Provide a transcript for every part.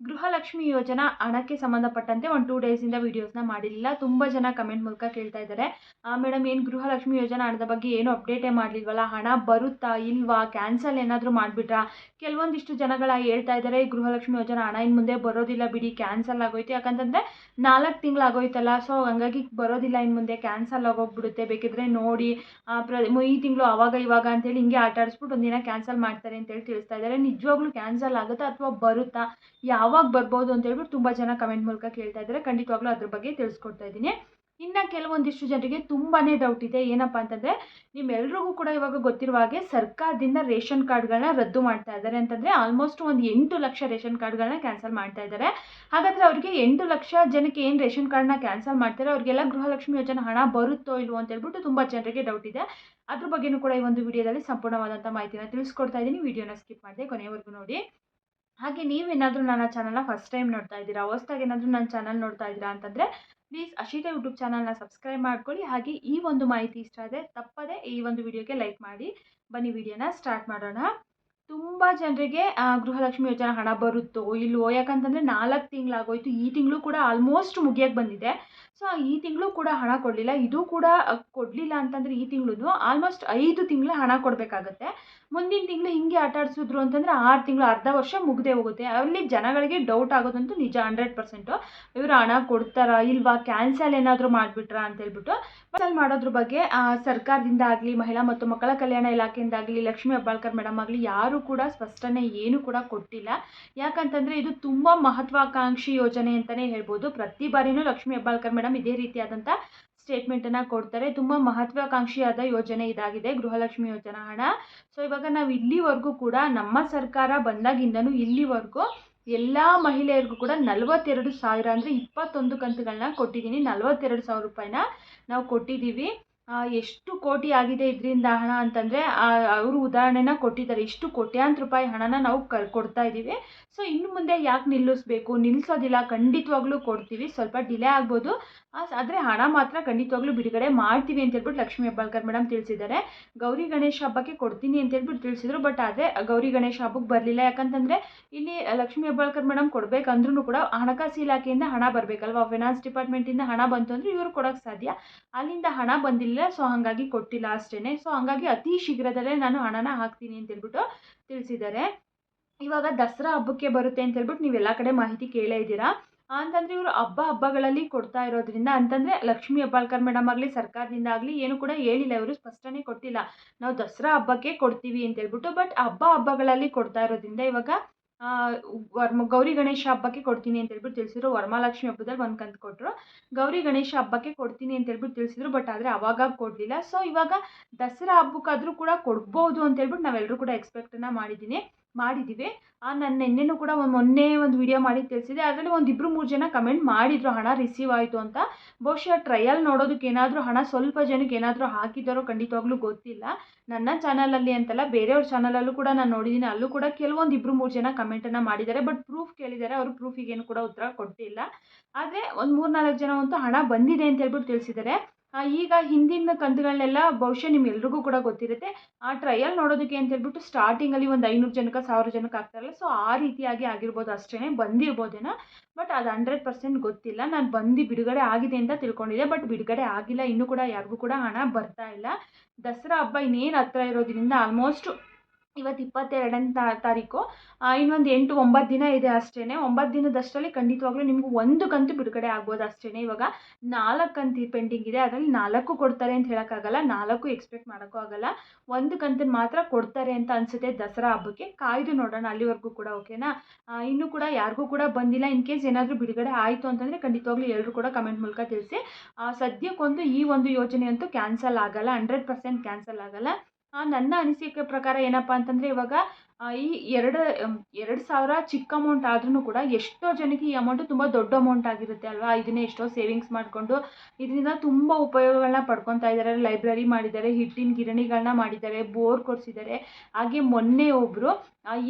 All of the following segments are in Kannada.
ಗೃಹಲಕ್ಷ್ಮಿ ಯೋಜನಾ ಹಣಕ್ಕೆ ಸಂಬಂಧಪಟ್ಟಂತೆ ಒಂದು ಟೂ ಡೇಸಿಂದ ವೀಡಿಯೋಸ್ನ ಮಾಡಿರಲಿಲ್ಲ ತುಂಬ ಜನ ಕಮೆಂಟ್ ಮೂಲಕ ಕೇಳ್ತಾ ಇದ್ದಾರೆ. ಮೇಡಮ್ ಏನು ಗೃಹಲಕ್ಷ್ಮಿ ಯೋಜನಾ ಹಣದ ಬಗ್ಗೆ ಏನು ಅಪ್ಡೇಟೇ ಮಾಡಲಿಲ್ವಲ್ಲ? ಹಣ ಬರುತ್ತಾ ಇಲ್ವಾ? ಕ್ಯಾನ್ಸಲ್ ಏನಾದರೂ ಮಾಡಿಬಿಟ್ರಾ? ಕೆಲವೊಂದಿಷ್ಟು ಜನಗಳ ಹೇಳ್ತಾ ಇದ್ದಾರೆ ಗೃಹಲಕ್ಷ್ಮಿ ಯೋಜನಾ ಹಣ ಇನ್ನು ಮುಂದೆ ಬರೋದಿಲ್ಲ ಬಿಡಿ ಕ್ಯಾನ್ಸಲ್ ಆಗೋಯ್ತು. ಯಾಕಂತಂದರೆ ನಾಲ್ಕು ತಿಂಗಳಾಗೋಯ್ತಲ್ಲ ಸೊ ಹಂಗಾಗಿ ಬರೋದಿಲ್ಲ ಇನ್ನು ಮುಂದೆ ಕ್ಯಾನ್ಸಲ್ ಆಗೋಗ್ಬಿಡುತ್ತೆ. ಬೇಕಿದ್ರೆ ನೋಡಿ ಪ್ರ ಈ ತಿಂಗಳು ಅವಾಗ ಇವಾಗ ಅಂತೇಳಿ ಹಿಂಗೆ ಆಟಾಡಿಸ್ಬಿಟ್ಟು ಒಂದಿನ ಕ್ಯಾನ್ಸಲ್ ಮಾಡ್ತಾರೆ ಅಂತೇಳಿ ತಿಳಿಸ್ತಾ ಇದ್ದಾರೆ. ನಿಜವಾಗ್ಲೂ ಕ್ಯಾನ್ಸಲ್ ಆಗುತ್ತಾ ಅಥವಾ ಬರುತ್ತಾ? ಯಾವಾಗ ಬರ್ಬೋದು ಅಂತ ಹೇಳ್ಬಿಟ್ಟು ತುಂಬ ಜನ ಕಮೆಂಟ್ ಮೂಲಕ ಕೇಳ್ತಾ ಇದ್ದಾರೆ. ಖಂಡಿತವಾಗ್ಲೂ ಅದ್ರ ಬಗ್ಗೆ ತಿಳಿಸ್ಕೊಡ್ತಾ ಇದ್ದೀನಿ. ಇನ್ನು ಕೆಲವೊಂದಿಷ್ಟು ಜನರಿಗೆ ತುಂಬಾ ಡೌಟ್ ಇದೆ. ಏನಪ್ಪ ಅಂತಂದರೆ, ನಿಮ್ಮೆಲ್ರಿಗೂ ಕೂಡ ಇವಾಗ ಗೊತ್ತಿರುವ ಹಾಗೆ ಸರ್ಕಾರದಿಂದ ರೇಷನ್ ಕಾರ್ಡ್ಗಳನ್ನ ರದ್ದು ಮಾಡ್ತಾ ಇದ್ದಾರೆ ಅಂತಂದರೆ ಆಲ್ಮೋಸ್ಟ್ ಒಂದು ಎಂಟು ಲಕ್ಷ ರೇಷನ್ ಕಾರ್ಡ್ಗಳನ್ನ ಕ್ಯಾನ್ಸಲ್ ಮಾಡ್ತಾ ಇದ್ದಾರೆ. ಹಾಗಾದರೆ ಅವರಿಗೆ ಎಂಟು ಲಕ್ಷ ಜನಕ್ಕೆ ಏನು ರೇಷನ್ ಕಾರ್ಡ್ನ ಕ್ಯಾನ್ಸಲ್ ಮಾಡ್ತಾರೆ? ಅವರಿಗೆಲ್ಲ ಗೃಹಲಕ್ಷ್ಮಿ ಯೋಜನೆ ಹಣ ಬರುತ್ತೋ ಇಲ್ವೋ ಅಂತ ಹೇಳ್ಬಿಟ್ಟು ತುಂಬ ಜನರಿಗೆ ಡೌಟ್ ಇದೆ. ಅದ್ರ ಬಗ್ಗೆನೂ ಕೂಡ ಈ ಒಂದು ವಿಡಿಯೋದಲ್ಲಿ ಸಂಪೂರ್ಣವಾದಂಥ ಮಾಹಿತಿನ ತಿಳಿಸ್ಕೊಡ್ತಾ ಇದ್ದೀನಿ. ವಿಡಿಯೋನ ಸ್ಕಿಪ್ ಮಾಡಿದೆ ಕೊನೆಯವರೆಗೂ ನೋಡಿ. ಹಾಗೆ ನೀವೇನಾದರೂ ನನ್ನ ಚಾನಲ್ನ ಫಸ್ಟ್ ಟೈಮ್ ನೋಡ್ತಾ ಇದ್ದೀರಾ, ಹೊಸ್ದಾಗಿ ಏನಾದರೂ ನನ್ನ ಚಾನಲ್ ನೋಡ್ತಾ ಇದ್ದೀರಾ ಅಂತಂದರೆ ಪ್ಲೀಸ್ ಅಶಿತಾ ಯೂಟ್ಯೂಬ್ ಚಾನಲ್ನ ಸಬ್ಸ್ಕ್ರೈಬ್ ಮಾಡ್ಕೊಳ್ಳಿ. ಹಾಗೆ ಈ ಒಂದು ಮಾಹಿತಿ ಇಷ್ಟ ಆದರೆ ತಪ್ಪದೆ ಈ ಒಂದು ವಿಡಿಯೋಗೆ ಲೈಕ್ ಮಾಡಿ. ಬನ್ನಿ ವಿಡಿಯೋನ ಸ್ಟಾರ್ಟ್ ಮಾಡೋಣ. ತುಂಬ ಜನರಿಗೆ ಗೃಹಲಕ್ಷ್ಮಿ ಯೋಜನೆ ಹಣ ಬರುತ್ತೋ ಇಲ್ವೋ, ಯಾಕಂತಂದರೆ ನಾಲ್ಕು ತಿಂಗಳಾಗೋಯ್ತು, ಈ ತಿಂಗಳು ಕೂಡ ಆಲ್ಮೋಸ್ಟ್ ಮುಗಿಯೋಕ್ಕೆ ಬಂದಿದೆ. ಸೊ ಈ ತಿಂಗಳು ಕೂಡ ಹಣ ಕೊಡಲಿಲ್ಲ. ಇದು ಕೂಡ ಕೊಡಲಿಲ್ಲ ಅಂತಂದರೆ ಈ ತಿಂಗಳು ಆಲ್ಮೋಸ್ಟ್ ಐದು ತಿಂಗಳ ಹಣ ಕೊಡಬೇಕಾಗತ್ತೆ. ಮುಂದಿನ ತಿಂಗಳು ಹಿಂಗೆ ಆಟ ಆಡಿಸಿದ್ರು ಅಂತಂದರೆ ಆರು ತಿಂಗಳು ಅರ್ಧ ವರ್ಷ ಮುಗ್ದೇ ಹೋಗುತ್ತೆ. ಅಲ್ಲಿ ಜನಗಳಿಗೆ ಡೌಟ್ ಆಗೋದಂತೂ ನಿಜ ಹಂಡ್ರೆಡ್ ಪರ್ಸೆಂಟು ಇವರು ಹಣ ಕೊಡ್ತಾರಾ ಇಲ್ವಾ? ಕ್ಯಾನ್ಸಲ್ ಏನಾದರೂ ಮಾಡಿಬಿಟ್ರ ಅಂತ ಹೇಳ್ಬಿಟ್ಟು ಕ್ಯಾನ್ಸಲ್ ಮಾಡೋದ್ರ ಬಗ್ಗೆ ಸರ್ಕಾರದಿಂದ ಆಗಲಿ, ಮಹಿಳಾ ಮತ್ತು ಮಕ್ಕಳ ಕಲ್ಯಾಣ ಇಲಾಖೆಯಿಂದ ಆಗಲಿ ಲಕ್ಷ್ಮಿ ಹೆಬ್ಬಾಳ್ಕರ್ ಮೇಡಮ್ ಆಗಲಿ ಯಾರೂ ಕೂಡ ಸ್ಪಷ್ಟನೆ ಏನು ಕೂಡ ಕೊಟ್ಟಿಲ್ಲ. ಯಾಕಂತಂದರೆ ಇದು ತುಂಬ ಮಹತ್ವಾಕಾಂಕ್ಷಿ ಯೋಜನೆ ಅಂತಲೇ ಹೇಳ್ಬೋದು. ಪ್ರತಿ ಬಾರಿನೂ ಲಕ್ಷ್ಮಿ ಹೆಬ್ಬಾಳ್ಕರ್ ಮೇಡಮ್ ಇದೇ ರೀತಿಯಾದಂಥ ಸ್ಟೇಟ್ಮೆಂಟನ್ನು ಕೊಡ್ತಾರೆ. ತುಂಬ ಮಹತ್ವಾಕಾಂಕ್ಷಿಯಾದ ಯೋಜನೆ ಇದಾಗಿದೆ, ಗೃಹಲಕ್ಷ್ಮಿ ಯೋಜನಾ ಹಣ. ಸೊ ಇವಾಗ ನಾವು ಇಲ್ಲಿವರೆಗೂ ಕೂಡ ನಮ್ಮ ಸರ್ಕಾರ ಬಂದಾಗಿಂದನೂ ಇಲ್ಲಿವರೆಗೂ ಎಲ್ಲ ಮಹಿಳೆಯರಿಗೂ ಕೂಡ ನಲವತ್ತೆರಡು ಸಾವಿರ ಅಂದರೆ ಇಪ್ಪತ್ತೊಂದು ಕಂತುಗಳನ್ನ ಕೊಟ್ಟಿದ್ದೀನಿ ನಲವತ್ತೆರಡು ಸಾವಿರ ರೂಪಾಯಿನ ನಾವು ಕೊಟ್ಟಿದ್ದೀವಿ ಎಷ್ಟು ಕೋಟಿ ಆಗಿದೆ ಇದರಿಂದ ಹಣ ಅಂತಂದರೆ ಅವರು ಉದಾಹರಣೆನ ಕೊಟ್ಟಿದ್ದಾರೆ. ಇಷ್ಟು ಕೋಟ್ಯಾಂತರ ರೂಪಾಯಿ ಹಣನ ನಾವು ಕ, ಕೊಡ್ತಾ ಇದ್ದೀವಿ. ಸೊ ಇನ್ನು ಮುಂದೆ ಯಾಕೆ ನಿಲ್ಲಿಸ್ಬೇಕು? ನಿಲ್ಲಿಸೋದಿಲ್ಲ ಖಂಡಿತವಾಗ್ಲೂ ಕೊಡ್ತೀವಿ. ಸ್ವಲ್ಪ ಡಿಲೇ ಆಗ್ಬೋದು. ಆದರೆ ಹಣ ಮಾತ್ರ ಖಂಡಿತವಾಗ್ಲೂ ಬಿಡುಗಡೆ ಮಾಡ್ತೀವಿ ಅಂತ ಹೇಳ್ಬಿಟ್ಟು ಲಕ್ಷ್ಮೀ ಹೆಬ್ಬಾಳ್ಕರ್ ಮೇಡಮ್ ತಿಳಿಸಿದ್ದಾರೆ. ಗೌರಿ ಗಣೇಶ ಹಬ್ಬಕ್ಕೆ ಕೊಡ್ತೀನಿ ಅಂತ ಹೇಳ್ಬಿಟ್ಟು ತಿಳಿಸಿದ್ರು. ಬಟ್ ಆದರೆ, ಗೌರಿ ಗಣೇಶ ಹಬ್ಬಕ್ಕೆ ಬರಲಿಲ್ಲ. ಯಾಕಂತಂದರೆ, ಇಲ್ಲಿ ಲಕ್ಷ್ಮೀ ಹೆಬ್ಬಾಳ್ಕರ್ ಮೇಡಮ್ ಕೊಡಬೇಕಂದ್ರೂ ಕೂಡ ಹಣಕಾಸು ಇಲಾಖೆಯಿಂದ ಹಣ ಬರಬೇಕಲ್ವಾ? ಫೈನಾನ್ಸ್ ಡಿಪಾರ್ಟ್ಮೆಂಟಿಂದ ಹಣ ಬಂತು ಅಂದರೆ ಇವರು ಕೊಡೋಕ್ಕೆ ಸಾಧ್ಯ. ಅಲ್ಲಿಂದ ಹಣ ಬಂದಿಲ್ಲ ಸೊ ಹಾಗಾಗಿ ಕೊಟ್ಟಿಲ್ಲ ಅಷ್ಟೇ ಸೊ ಹಾಗಾಗಿ ಅತಿ ಶೀಘ್ರದಲ್ಲೇ ನಾನು ಹಣನ ಹಾಕ್ತೀನಿ ಅಂತ ಹೇಳ್ಬಿಟ್ಟು ತಿಳಿಸಿದ್ದಾರೆ. ಇವಾಗ ದಸರಾ ಹಬ್ಬಕ್ಕೆ ಬರುತ್ತೆ ಅಂತ ಹೇಳ್ಬಿಟ್ಟು ನೀವು ಎಲ್ಲ ಕಡೆ ಮಾಹಿತಿ ಕೇಳೇ ಇದ್ದೀರಾ? ಅಂತಂದರೆ ಇವರು ಹಬ್ಬ ಹಬ್ಬಗಳಲ್ಲಿ ಕೊಡ್ತಾ ಇರೋದ್ರಿಂದ ಅಂತಂದರೆ ಲಕ್ಷ್ಮೀ ಹೆಬ್ಬಾಳ್ಕರ್ ಮೇಡಮ್ ಆಗಲಿ, ಸರ್ಕಾರದಿಂದ ಆಗಲಿ ಏನು ಕೂಡ ಹೇಳಿಲ್ಲ. ಇವರು ಸ್ಪಷ್ಟನೆ ಕೊಟ್ಟಿಲ್ಲ. ನಾವು ದಸರಾ ಹಬ್ಬಕ್ಕೆ ಕೊಡ್ತೀವಿ ಅಂತ ಹೇಳ್ಬಿಟ್ಟು ಬಟ್ ಹಬ್ಬ ಹಬ್ಬಗಳಲ್ಲಿ ಕೊಡ್ತಾ ಇರೋದ್ರಿಂದ ಇವಾಗ ವರ್ಮ, ಗೌರಿ ಗಣೇಶ ಹಬ್ಬಕ್ಕೆ ಕೊಡ್ತೀನಿ ಅಂತ ಹೇಳ್ಬಿಟ್ಟು ತಿಳಿಸಿದ್ರು. ವರಮಹಾಲಕ್ಷ್ಮಿ ಹಬ್ಬದಲ್ಲಿ ಒಂದು ಕಂತು ಕೊಟ್ಟರು ಗೌರಿ ಗಣೇಶ ಹಬ್ಬಕ್ಕೆ ಕೊಡ್ತೀನಿ ಅಂತ ಹೇಳ್ಬಿಟ್ಟು ತಿಳಿಸಿದ್ರು ಬಟ್ ಆದರೆ ಅವಾಗ ಕೊಡಲಿಲ್ಲ. ಸೊ ಇವಾಗ ದಸರಾ ಹಬ್ಬಕ್ಕಾದರೂ ಕೂಡ ಕೊಡ್ಬೋದು ಅಂತ ಹೇಳ್ಬಿಟ್ಟು ನಾವೆಲ್ಲರೂ ಕೂಡ ಎಕ್ಸ್ಪೆಕ್ಟನ್ನು ಮಾಡಿದ್ದೀನಿ ಮಾಡಿದ್ದೀವಿ ಆ, ನಾನು ನಿನ್ನೆನೂ ಕೂಡ ಒಂದು ಮೊನ್ನೆ ಒಂದು ವಿಡಿಯೋ ಮಾಡಿ ತಿಳಿಸಿದೆ ಅದರಲ್ಲಿ ಒಂದು ಇಬ್ಬರು ಮೂರು ಜನ ಕಮೆಂಟ್ ಮಾಡಿದರು ಹಣ ರಿಸೀವ್ ಆಯಿತು ಅಂತ. ಬಹುಶಃ ಟ್ರಯಲ್ ನೋಡೋದಕ್ಕೆ ಏನಾದರೂ ಹಣ ಸ್ವಲ್ಪ ಜನಕ್ಕೆ ಏನಾದರೂ ಹಾಕಿದ್ದಾರೋ ಖಂಡಿತವಾಗ್ಲೂ ಗೊತ್ತಿಲ್ಲ. ನನ್ನ ಚಾನಲಲ್ಲಿ ಅಂತಲ್ಲ, ಬೇರೆಯವ್ರ ಚಾನಲಲ್ಲೂ ಕೂಡ ನಾನು ನೋಡಿದ್ದೀನಿ ಅಲ್ಲೂ ಕೂಡ ಕೆಲವೊಂದು ಇಬ್ಬರು ಮೂರು ಜನ ಕಮೆಂಟನ್ನು ಮಾಡಿದ್ದಾರೆ. ಬಟ್ ಪ್ರೂಫ್ ಕೇಳಿದ್ದಾರೆ. ಅವರು ಪ್ರೂಫಿಗೇನು ಕೂಡ ಉತ್ತರ ಕೊಟ್ಟಿಲ್ಲ. ಆದರೆ ಒಂದು ಮೂರು ನಾಲ್ಕು ಜನ ಅಂತೂ ಹಣ ಬಂದಿದೆ ಅಂತ ಹೇಳ್ಬಿಟ್ಟು ತಿಳಿಸಿದ್ದಾರೆ. ಈಗ ಹಿಂದಿನ ಕಂತುಗಳನ್ನೆಲ್ಲ ಬಹುಶಃ ನಿಮ್ಗೆಲ್ರಿಗೂ ಕೂಡ ಗೊತ್ತಿರುತ್ತೆ. ಆ ಟ್ರಯಲ್ ನೋಡೋದಕ್ಕೆ ಅಂತ ಹೇಳ್ಬಿಟ್ಟು ಸ್ಟಾರ್ಟಿಂಗಲ್ಲಿ ಒಂದು ಐನೂರು ಜನಕ್ಕೆ, ಸಾವಿರ ಜನಕ್ಕೆ ಆಗ್ತಾರಲ್ಲ ಸೊ ಆ ರೀತಿಯಾಗಿ ಆಗಿರ್ಬೋದು ಅಷ್ಟೇ ಬಂದಿರ್ಬೋದೇನೋ. ಬಟ್ ಅದು ಹಂಡ್ರೆಡ್ ಪರ್ಸೆಂಟ್ ಗೊತ್ತಿಲ್ಲ. ನಾನು ಬಂದು ಬಿಡುಗಡೆ ಆಗಿದೆ ಅಂತ ತಿಳ್ಕೊಂಡಿದ್ದೆ ಬಟ್ ಬಿಡುಗಡೆ ಆಗಿಲ್ಲ. ಇನ್ನೂ ಕೂಡ ಯಾರಿಗೂ ಕೂಡ ಹಣ ಬರ್ತಾ ಇಲ್ಲ. ದಸರಾ ಹಬ್ಬ ಇನ್ನೇನು ಹತ್ರ ಇರೋದ್ರಿಂದ ಆಲ್ಮೋಸ್ಟ್ ಇವತ್ತು ಇಪ್ಪತ್ತೆರಡನೇ ತಾ, ತಾರೀಕು. ಇನ್ನೊಂದು ಎಂಟು, ಒಂಬತ್ತು ದಿನ ಇದೆ ಅಷ್ಟೇ ಒಂಬತ್ತು ದಿನದಷ್ಟರಲ್ಲಿ ಖಂಡಿತವಾಗ್ಲೂ ನಿಮ್ಗೆ ಒಂದು ಕಂತು ಬಿಡುಗಡೆ ಆಗ್ಬೋದು ಅಷ್ಟೇ ಇವಾಗ ನಾಲ್ಕು ಕಂತು ಪೆಂಡಿಂಗ್ ಇದೆ. ಅದರಲ್ಲಿ ನಾಲ್ಕು ಕೊಡ್ತಾರೆ ಅಂತ ಹೇಳೋಕ್ಕಾಗಲ್ಲ. ನಾಲ್ಕು ಎಕ್ಸ್ಪೆಕ್ಟ್ ಮಾಡೋಕ್ಕೂ ಆಗಲ್ಲ. ಒಂದು ಕಂತನ್ನು ಮಾತ್ರ ಕೊಡ್ತಾರೆ ಅಂತ ಅನಿಸುತ್ತೆ ದಸರಾ ಹಬ್ಬಕ್ಕೆ. ಕಾಯ್ದು ನೋಡೋಣ ಅಲ್ಲಿವರೆಗೂ ಕೂಡ, ಓಕೆನಾ? ಇನ್ನೂ ಕೂಡ ಯಾರಿಗೂ ಕೂಡ ಬಂದಿಲ್ಲ. ಇನ್ ಕೇಸ್ ಏನಾದರೂ ಬಿಡುಗಡೆ ಆಯಿತು ಅಂತಂದರೆ ಖಂಡಿತವಾಗ್ಲೂ ಎಲ್ಲರೂ ಕೂಡ ಕಮೆಂಟ್ ಮೂಲಕ ತಿಳಿಸಿ. ಸದ್ಯಕ್ಕೊಂದು ಈ ಒಂದು ಯೋಜನೆ ಅಂತೂ ಕ್ಯಾನ್ಸಲ್ ಆಗಲ್ಲ. ಹಂಡ್ರೆಡ್ ಪರ್ಸೆಂಟ್ ಕ್ಯಾನ್ಸಲ್ ಆಗಲ್ಲ. ನನ್ನ ಅನಿಸಿಕೆ ಪ್ರಕಾರ ಏನಪ್ಪ ಅಂತಂದರೆ ಇವಾಗ ಈ ಎರಡು ಎರಡು ಸಾವಿರ ಚಿಕ್ಕ ಅಮೌಂಟ್ ಆದ್ರೂ ಕೂಡ ಎಷ್ಟೋ ಜನಕ್ಕೆ ಈ ಅಮೌಂಟು ತುಂಬ ದೊಡ್ಡ ಅಮೌಂಟ್ ಆಗಿರುತ್ತೆ ಅಲ್ವಾ? ಇದನ್ನೇ ಎಷ್ಟೋ ಸೇವಿಂಗ್ಸ್ ಮಾಡಿಕೊಂಡು ಇದರಿಂದ ತುಂಬ ಉಪಯೋಗಗಳನ್ನ ಪಡ್ಕೊತಾ ಇದ್ದಾರೆ ಲೈಬ್ರರಿ ಮಾಡಿದ್ದಾರೆ, ಹಿಟ್ಟಿನ ಗಿರಣಿಗಳನ್ನ ಮಾಡಿದ್ದಾರೆ ಬೋರ್ ಕೊಡಿಸಿದ್ದಾರೆ. ಹಾಗೆ ಮೊನ್ನೆ ಒಬ್ಬರು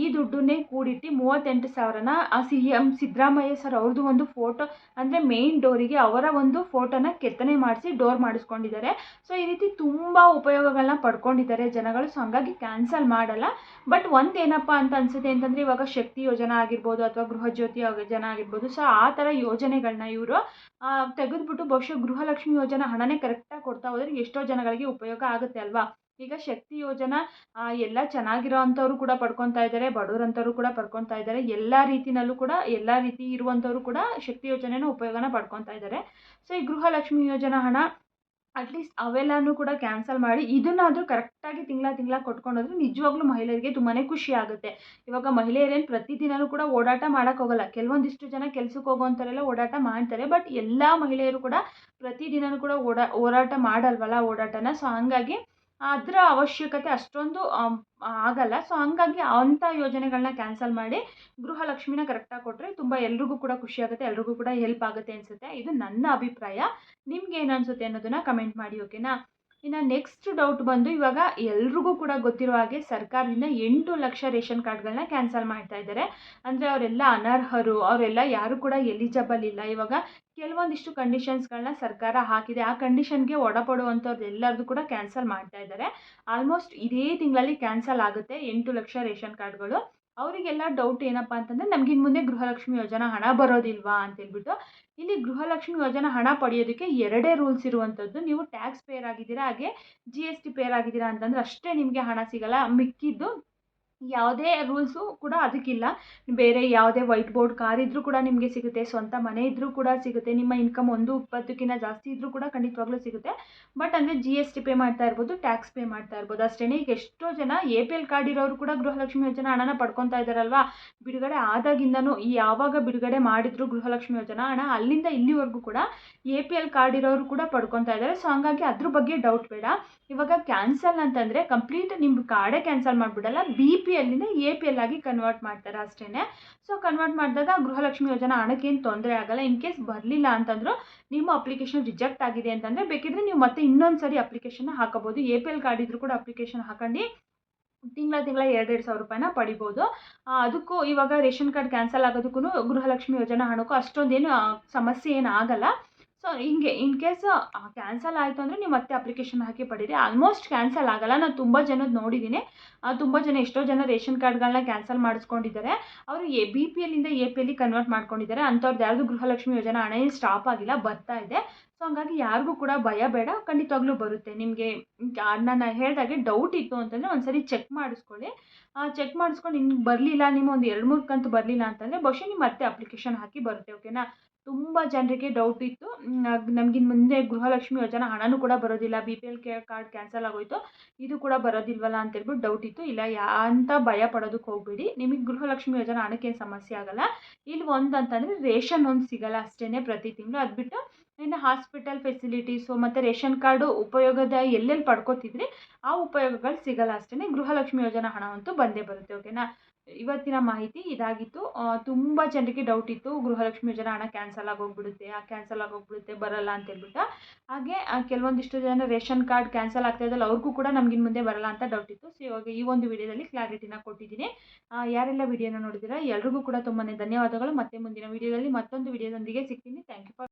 ಈ ದುಡ್ಡನ್ನೇ ಕೂಡಿಟ್ಟು ಮೂವತ್ತೆಂಟು ಸಾವಿರನ, ಆ ಸಿ ಎಂ ಸಿದ್ದರಾಮಯ್ಯ ಸರ್ ಅವ್ರದ್ದು ಒಂದು ಫೋಟೋ ಅಂದರೆ ಮೇಯ್ನ್ ಡೋರಿಗೆ ಅವರ ಒಂದು ಫೋಟೋನ ಕೆತ್ತನೆ ಮಾಡಿಸಿ ಡೋರ್ ಮಾಡಿಸ್ಕೊಂಡಿದ್ದಾರೆ. ಸೊ ಈ ರೀತಿ ತುಂಬ ಉಪಯೋಗಗಳನ್ನ ಪಡ್ಕೊಂಡಿದ್ದಾರೆ ಜನಗಳು. ಸೊ ಹಂಗಾಗಿ ಕ್ಯಾನ್ಸಲ್ ಮಾಡಲ್ಲ. ಬಟ್ ಒಂದು ಏನಪ್ಪ ಅಂತ ಅನ್ಸುತ್ತೆ ಅಂತಂದರೆ ಇವಾಗ ಶಕ್ತಿ ಯೋಜನೆ ಆಗಿರ್ಬೋದು ಅಥವಾ ಗೃಹಜ್ಯೋತಿ ಯೋಜನೆ ಆಗಿರ್ಬೋದು. ಸೊ ಆ ಥರ ಯೋಜನೆಗಳನ್ನ ಇವರು ತೆಗೆದುಬಿಟ್ಟು ಬಹುಶಃ ಗೃಹಲಕ್ಷ್ಮಿ ಯೋಜನೆ ಹಣನೇ ಕರೆಕ್ಟಾಗಿ ಕೊಡ್ತಾ ಹೋದರೆ ಎಷ್ಟೋ ಜನಗಳಿಗೆ ಉಪಯೋಗ ಆಗುತ್ತೆ ಅಲ್ವಾ? ಈಗ ಶಕ್ತಿ ಯೋಜನಾ ಎಲ್ಲ ಚೆನ್ನಾಗಿರೋ ಅಂಥವ್ರು ಕೂಡ ಪಡ್ಕೊತಾ ಇದ್ದಾರೆ ಬಡವ್ರಂಥವ್ರು ಕೂಡ ಪಡ್ಕೊತಾ ಇದ್ದಾರೆ ಎಲ್ಲ ರೀತಿನಲ್ಲೂ ಕೂಡ, ಎಲ್ಲ ರೀತಿ ಇರುವಂಥವ್ರು ಕೂಡ ಶಕ್ತಿ ಯೋಜನೆನ ಉಪಯೋಗನ ಪಡ್ಕೊತಾ ಇದ್ದಾರೆ ಸೊ ಈ ಗೃಹಲಕ್ಷ್ಮಿ ಯೋಜನಾ ಹಣ ಅಟ್ಲೀಸ್ಟ್ ಅವೆಲ್ಲನೂ ಕೂಡ ಕ್ಯಾನ್ಸಲ್ ಮಾಡಿ ಇದನ್ನಾದರೂ ಕರೆಕ್ಟಾಗಿ ತಿಂಗಳ ತಿಂಗಳ ಕೊಟ್ಕೊಂಡೋದ್ರೆ ನಿಜವಾಗ್ಲೂ ಮಹಿಳೆಯರಿಗೆ ತುಂಬಾ ಖುಷಿ ಆಗುತ್ತೆ. ಇವಾಗ ಮಹಿಳೆಯರೇನು ಪ್ರತಿದಿನವೂ ಕೂಡ ಓಡಾಟ ಮಾಡೋಕ್ಕೋಗಲ್ಲ ಕೆಲವೊಂದಿಷ್ಟು ಜನ ಕೆಲ್ಸಕ್ಕೆ ಹೋಗೋವಂಥವರೆಲ್ಲ ಓಡಾಟ ಮಾಡ್ತಾರೆ. ಬಟ್ ಎಲ್ಲ ಮಹಿಳೆಯರು ಕೂಡ ಪ್ರತಿದಿನವೂ ಕೂಡ ಓಡಾ, ಓಡಾಟ ಮಾಡಲ್ವಲ್ಲ ಓಡಾಟನ? ಸೊ ಹಂಗಾಗಿ ಅದರ ಅವಶ್ಯಕತೆ ಅಷ್ಟೊಂದು ಆಗಲ್ಲ. ಸೊ ಹಂಗಾಗಿ ಅಂಥ ಯೋಜನೆಗಳನ್ನ ಕ್ಯಾನ್ಸಲ್ ಮಾಡಿ ಗೃಹಲಕ್ಷ್ಮಿನ ಕರೆಕ್ಟಾಗಿ ಕೊಟ್ಟರೆ ತುಂಬ ಎಲ್ರಿಗೂ ಕೂಡ ಖುಷಿ ಆಗುತ್ತೆ, ಎಲ್ರಿಗೂ ಕೂಡ ಹೆಲ್ಪ್ ಆಗುತ್ತೆ ಅನಿಸುತ್ತೆ. ಇದು ನನ್ನ ಅಭಿಪ್ರಾಯ. ನಿಮ್ಗೆ ಏನು ಅನಿಸುತ್ತೆ ಅನ್ನೋದನ್ನು ಕಮೆಂಟ್ ಮಾಡಿ ಓಕೆನಾ ಇನ್ನು ನೆಕ್ಸ್ಟ್ ಡೌಟ್ ಬಂದು ಇವಾಗ ಎಲ್ರಿಗೂ ಕೂಡ ಗೊತ್ತಿರೋ ಹಾಗೆ ಸರ್ಕಾರದಿಂದ ಎಂಟು ಲಕ್ಷ ರೇಷನ್ ಕಾರ್ಡ್ಗಳನ್ನ ಕ್ಯಾನ್ಸಲ್ ಮಾಡ್ತಾ ಇದ್ದಾರೆ. ಅಂದರೆ ಅವರೆಲ್ಲ ಅನರ್ಹರು, ಅವರೆಲ್ಲ ಯಾರು ಕೂಡ ಎಲಿಜಿಬಲ್ ಇಲ್ಲ. ಇವಾಗ ಕೆಲವೊಂದಿಷ್ಟು ಕಂಡೀಷನ್ಸ್ಗಳನ್ನ ಸರ್ಕಾರ ಹಾಕಿದೆ. ಆ ಕಂಡೀಷನ್ಗೆ ಒಳಪಡುವಂಥವ್ರು ಎಲ್ಲರದು ಕೂಡ ಕ್ಯಾನ್ಸಲ್ ಮಾಡ್ತಾ ಇದ್ದಾರೆ. ಆಲ್ಮೋಸ್ಟ್ ಇದೇ ತಿಂಗಳಲ್ಲಿ ಕ್ಯಾನ್ಸಲ್ ಆಗುತ್ತೆ ಎಂಟು ಲಕ್ಷ ರೇಷನ್ ಕಾರ್ಡ್ಗಳು. ಅವರಿಗೆಲ್ಲ ಡೌಟ್ ಏನಪ್ಪ ಅಂತಂದರೆ ನಮಗಿನ್ನು ಮುಂದೆ ಗೃಹಲಕ್ಷ್ಮಿ ಯೋಜನಾ ಹಣ ಬರೋದಿಲ್ವಾ ಅಂತೇಳ್ಬಿಟ್ಟು ಇಲ್ಲಿ ಗೃಹಲಕ್ಷ್ಮಿ ಯೋಜನಾ ಹಣ ಪಡೆಯೋದಕ್ಕೆ ಎರಡೇ ರೂಲ್ಸ್ ಇರುವಂಥದ್ದು ನೀವು ಟ್ಯಾಕ್ಸ್ ಪೇಯರ್ ಆಗಿದ್ದೀರಾ, ಹಾಗೆ ಜಿ ಎಸ್ ಟಿ ಪೇಯರ್ ಆಗಿದ್ದೀರಾ ಅಂತಂದರೆ ಅಷ್ಟೇ ನಿಮಗೆ ಹಣ ಸಿಗಲ್ಲ. ಮಿಕ್ಕಿದ್ದು ಯಾವುದೇ ರೂಲ್ಸು ಕೂಡ ಅದಕ್ಕಿಲ್ಲ. ಬೇರೆ ಯಾವುದೇ ವೈಟ್ ಬೋರ್ಡ್ ಕಾರ್ ಇದ್ದರೂ ಕೂಡ ನಿಮಗೆ ಸಿಗುತ್ತೆ. ಸ್ವಂತ ಮನೆ ಇದ್ದರೂ ಕೂಡ ಸಿಗುತ್ತೆ. ನಿಮ್ಮ ಇನ್ಕಮ್ ಒಂದು ಇಪ್ಪತ್ತಕ್ಕಿಂತ ಜಾಸ್ತಿ ಇದ್ದರೂ ಕೂಡ ಖಂಡಿತವಾಗ್ಲೂ ಸಿಗುತ್ತೆ. ಬಟ್ ಅಂದರೆ ಜಿ ಎಸ್ ಟಿ ಪೇ ಮಾಡ್ತಾ ಇರ್ಬೋದು ಟ್ಯಾಕ್ಸ್ ಪೇ ಮಾಡ್ತಾ ಇರ್ಬೋದು. ಅಷ್ಟೇ ಈಗ ಎಷ್ಟೋ ಜನ ಎ ಪಿ ಎಲ್ ಕಾರ್ಡ್ ಇರೋರು ಕೂಡ ಗೃಹಲಕ್ಷ್ಮಿ ಯೋಜನಾ ಹಣನ ಪಡ್ಕೊತಾ ಇದ್ದಾರಲ್ವಾ ಬಿಡುಗಡೆ ಆದಾಗಿಂದನೂ ಯಾವಾಗ ಬಿಡುಗಡೆ ಮಾಡಿದ್ರು ಗೃಹಲಕ್ಷ್ಮಿ ಯೋಜನಾ ಹಣ, ಅಲ್ಲಿಂದ ಇಲ್ಲಿವರೆಗೂ ಕೂಡ ಎ ಪಿ ಎಲ್ ಕಾರ್ಡ್ ಇರೋರು ಕೂಡ ಪಡ್ಕೊತಾ ಇದ್ದಾರೆ ಸೊ ಹಂಗಾಗಿ ಅದ್ರ ಬಗ್ಗೆ ಡೌಟ್ ಬೇಡ. ಇವಾಗ ಕ್ಯಾನ್ಸಲ್ ಅಂತಂದರೆ ಕಂಪ್ಲೀಟ್ ನಿಮ್ಮ ಕಾರ್ಡೇ ಕ್ಯಾನ್ಸಲ್ ಮಾಡಿಬಿಡಲ್ಲ. ಬಿ ಪಿ ಎಲ್ಲಿಂದ ಎ ಪಿ ಎಲ್ ಆಗಿ ಕನ್ವರ್ಟ್ ಮಾಡ್ತಾರೆ ಅಷ್ಟೇ ಸೊ ಕನ್ವರ್ಟ್ ಮಾಡಿದಾಗ ಗೃಹಲಕ್ಷ್ಮಿ ಯೋಜನಾ ಹಣಕ್ಕೇನು ತೊಂದರೆ ಆಗಲ್ಲ. ಇನ್ ಕೇಸ್ ಬರಲಿಲ್ಲ ಅಂತಂದರೂ ನಿಮ್ಮ ಅಪ್ಲಿಕೇಶನ್ ರಿಜೆಕ್ಟ್ ಆಗಿದೆ ಅಂತಂದರೆ ಬೇಕಿದ್ರೆ ನೀವು ಮತ್ತೆ ಇನ್ನೊಂದು ಸರಿ ಅಪ್ಲಿಕೇಶನ್ ಹಾಕಬಹುದು. ಎ ಪಿ ಎಲ್ ಕಾರ್ಡ್ ಇದ್ರೂ ಕೂಡ ಅಪ್ಲಿಕೇಶನ್ ಹಾಕೊಂಡು ತಿಂಗಳ ತಿಂಗಳ ಎರಡೆರಡು ಸಾವಿರ ರೂಪಾಯಿನ ಪಡಿಬೋದು. ಅದಕ್ಕೂ ಇವಾಗ ರೇಷನ್ ಕಾರ್ಡ್ ಕ್ಯಾನ್ಸಲ್ ಆಗೋದಕ್ಕೂ ಗೃಹಲಕ್ಷ್ಮಿ ಯೋಜನಾ ಹಣಕ್ಕೂ ಅಷ್ಟೊಂದೇನು ಸಮಸ್ಯೆ ಏನು ಆಗಲ್ಲ. ಸೊ ಹಿಂಗೆ ಇನ್ ಕೇಸ್ ಕ್ಯಾನ್ಸಲ್ ಆಯಿತು ಅಂದರೆ ನೀವು ಮತ್ತೆ ಅಪ್ಲಿಕೇಶನ್ ಹಾಕಿ ಪಡೀರಿ. ಆಲ್ಮೋಸ್ಟ್ ಕ್ಯಾನ್ಸಲ್ ಆಗಲ್ಲ. ನಾನು ತುಂಬ ಜನದ ನೋಡಿದ್ದೀನಿ ತುಂಬ ಜನ ಎಷ್ಟೋ ಜನ ರೇಷನ್ ಕಾರ್ಡ್ಗಳನ್ನ ಕ್ಯಾನ್ಸಲ್ ಮಾಡಿಸ್ಕೊಂಡಿದ್ದಾರೆ. ಅವರು ಎ, ಬಿ, ಪಿ ಎಲ್ಲಿಂದ ಎ, ಪಿ ಎಲ್ಲಿ ಕನ್ವರ್ಟ್ ಮಾಡ್ಕೊಂಡಿದ್ದಾರೆ. ಅಂಥವ್ರದ್ದು ಯಾರ್ದು ಗೃಹಲಕ್ಷ್ಮಿ ಯೋಜನಾ ಹಣ ಏನು ಸ್ಟಾಪ್ ಆಗಿಲ್ಲ, ಬರ್ತಾ ಇದೆ. ಸೊ ಹಂಗಾಗಿ ಯಾರಿಗೂ ಕೂಡ ಭಯ ಬೇಡ. ಖಂಡಿತವಾಗ್ಲೂ ಬರುತ್ತೆ. ನಿಮಗೆ ನಾನು ಹೇಳಿದಾಗೆ ಡೌಟ್ ಇತ್ತು ಅಂತಂದರೆ ಒಂದ್ಸರಿ ಚೆಕ್ ಮಾಡಿಸ್ಕೊಳ್ಳಿ. ಚೆಕ್ ಮಾಡಿಸ್ಕೊಂಡು ನಿಮ್ಗೆ ಬರಲಿಲ್ಲ, ನಿಮ್ಮ ಒಂದು ಎರಡು ಮೂರು ಕಂತು ಬರಲಿಲ್ಲ ಅಂತಂದರೆ ಬಹುಶಃ ನೀವು ಮತ್ತೆ ಅಪ್ಲಿಕೇಶನ್ ಹಾಕಿ ಬರುತ್ತೆ ಓಕೆನಾ ತುಂಬ ಜನರಿಗೆ ಡೌಟ್ ಇತ್ತು. ನಮಗಿನ್ನು ಮುಂದೆ ಗೃಹಲಕ್ಷ್ಮಿ ಯೋಜನಾ ಹಣನೂ ಕೂಡ ಬರೋದಿಲ್ಲ. B P L K card cancel ಆಗೋಯ್ತು. ಇದು ಕೂಡ ಬರೋದಿಲ್ವಲ್ಲ ಅಂತೇಳ್ಬಿಟ್ಟು ಡೌಟ್ ಇತ್ತು. ಇಲ್ಲ ಅಂತ ಭಯ ಪಡೋದಕ್ಕೆ ಹೋಗಬೇಡಿ. ನಿಮಗೆ ಗೃಹಲಕ್ಷ್ಮಿ ಯೋಜನಾ ಹಣಕ್ಕೇನು ಸಮಸ್ಯೆ ಆಗಲ್ಲ. ಇಲ್ಲಿ ಒಂದು ಅಂತಂದರೆ ರೇಷನ್ ಒಂದು ಸಿಗಲ್ಲ ಅಷ್ಟೇ ಪ್ರತಿ ತಿಂಗಳು. ಅದು ಬಿಟ್ಟು ಇನ್ನು ಹಾಸ್ಪಿಟಲ್ ಫೆಸಿಲಿಟೀಸು ಮತ್ತು ರೇಷನ್ ಕಾರ್ಡು ಉಪಯೋಗದ ಎಲ್ಲೆಲ್ಲಿ ಪಡ್ಕೋತಿದ್ರಿ ಆ ಉಪಯೋಗಗಳು ಸಿಗಲ್ಲ ಅಷ್ಟೇ ಗೃಹಲಕ್ಷ್ಮಿ ಯೋಜನಾ ಹಣ ಅಂತೂ ಬಂದೇ ಬರುತ್ತೆ ಓಕೆನಾ ಇವತ್ತಿನ ಮಾಹಿತಿ ಇದಾಗಿತ್ತು. ತುಂಬ ಜನರಿಗೆ ಡೌಟ್ ಇತ್ತು. ಗೃಹಲಕ್ಷ್ಮಿ ಯೋಜನೆ ಹಣ ಕ್ಯಾನ್ಸಲ್ ಆಗೋಗ್ಬಿಡುತ್ತೆ ಆ ಕ್ಯಾನ್ಸಲ್ ಆಗೋಗ್ಬಿಡುತ್ತೆ ಬರಲ್ಲ ಅಂತ ಹೇಳ್ಬಿಟ್ಟು ಹಾಗೆ ಕೆಲವೊಂದಿಷ್ಟು ಜನ ರೇಷನ್ ಕಾರ್ಡ್ ಕ್ಯಾನ್ಸಲ್ ಆಗ್ತಾ ಇದ್ದಲ್ಲ ಅವ್ರಿಗೂ ಕೂಡ ನಮಗಿನ್ ಮುಂದೆ ಬರಲ್ಲ ಅಂತ ಡೌಟ್ ಇತ್ತು. ಸೊ ಇವಾಗ ಈ ಒಂದು ವಿಡಿಯೋದಲ್ಲಿ ಕ್ಲಾರಿಟಿನ ಕೊಟ್ಟಿದ್ದೀನಿ. ಯಾರೆಲ್ಲ ವಿಡಿಯೋನ ನೋಡಿದಿರ ಎಲ್ರಿಗೂ ಕೂಡ ತುಂಬಾ ಧನ್ಯವಾದಗಳು. ಮತ್ತೆ ಮುಂದಿನ ವಿಡಿಯೋದಲ್ಲಿ ಮತ್ತೊಂದು ವಿಡಿಯೋದೊಂದಿಗೆ ಸಿಗ್ತೀನಿ. Thank you for